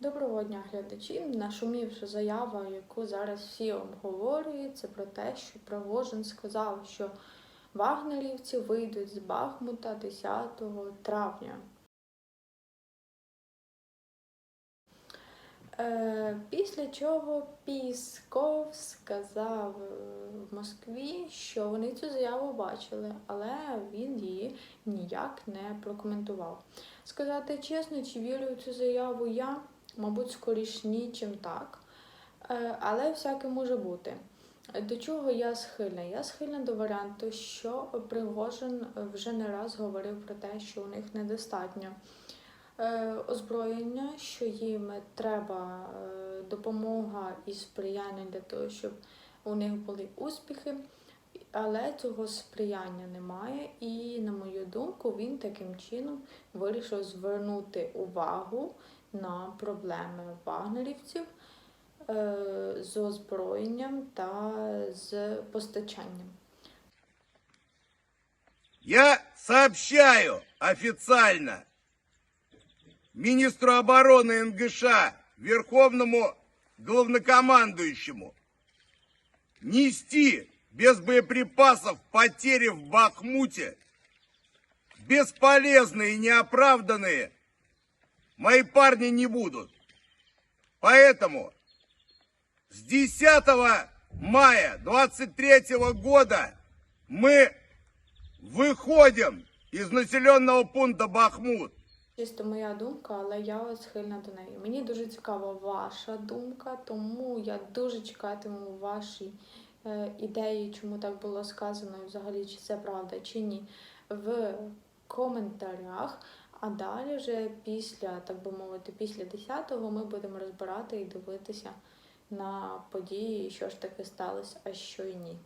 Доброго дня, глядачі. Нашумівша заява, яку зараз всі обговорюють, це про те, що Пригожин сказав, що вагнерівці вийдуть з Бахмута 10 травня. Е, Після чого Пісков сказав е, в Москві, що вони цю заяву бачили, але він її ніяк не прокоментував. Сказати чесно, чи вірю в цю заяву я, мабуть, скоріш ні, чим так. Е, Але всяке може бути. До чого я схильна? Я схильна до варіанту, що Пригожин вже не раз говорив про те, що у них недостатньо е, озброєння, що їм треба е, допомога і сприяння для того, щоб у них були успіхи. Але цього сприяння немає, і, на мою думку, він таким чином вирішив звернути увагу на проблеми вагнерівців е, з озброєнням та з постачанням. Я сообщаю официально министру обороны НГШ, верховному главнокомандующему, нести без боеприпасов потери в Бахмуте, бесполезные и неоправданные, мои парни не будут. Поэтому с 10 мая 23 года мы выходим из населенного пункта Бахмут. Чисто моя думка, але я схильна до неї. Мені дуже цікава ваша думка, тому я дуже чекатиму ваші е, ідеї, чому так було сказано, і взагалі чи це правда чи ні, в коментарях. а далі вже після, так би мовити, після 10-го ми будемо розбирати і дивитися на події, що ж таки сталося, а що й ні.